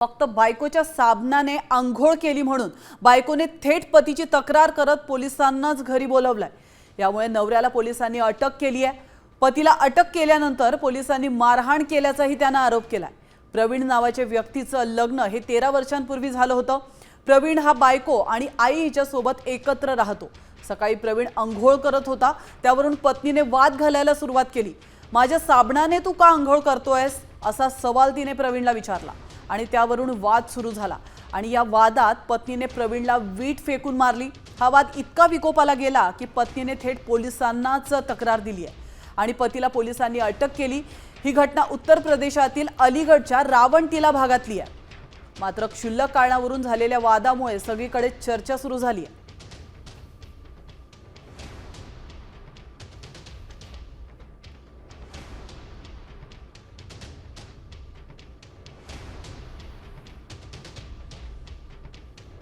फक्त बायकोच्या साबणाने आंघोळ केली म्हणून बायकोने थेट पतीची तक्रार करत पोलिसांनाच घरी बोलवलाय. यामुळे नवऱ्याला पोलिसांनी अटक केली आहे. पतीला अटक केल्यानंतर पोलिसांनी मारहाण केल्याचाही त्यानं आरोप केलाय. प्रवीण नावाच्या व्यक्तीचं लग्न हे तेरा वर्षांपूर्वी झालं होतं. प्रवीण हा बायको आणि आई हिच्या सोबत एकत्र राहतो. सकाळी प्रवीण आंघोळ करत होता. त्यावरून पत्नीने वाद घालायला सुरुवात केली. माझ्या साबणाने तू का अंघोळ करतोयस? असा सवाल तिने प्रवीणला विचारला. आणि त्यावरून वाद सुरू झाला. आणि या वादात पत्नीने प्रवीणला वीट फेकून मारली. हा वाद इतका विकोपाला गेला की पत्नीने थेट पोलिसांनाच तक्रार दिली आहे. आणि पतीला पोलिसांनी अटक केली. ही घटना उत्तर प्रदेशातील अलीगडच्या रावणटिला भागातली आहे. मात्र क्षुल्लक कारणावरून झालेल्या वादामुळे सगळीकडे चर्चा सुरू झाली आहे.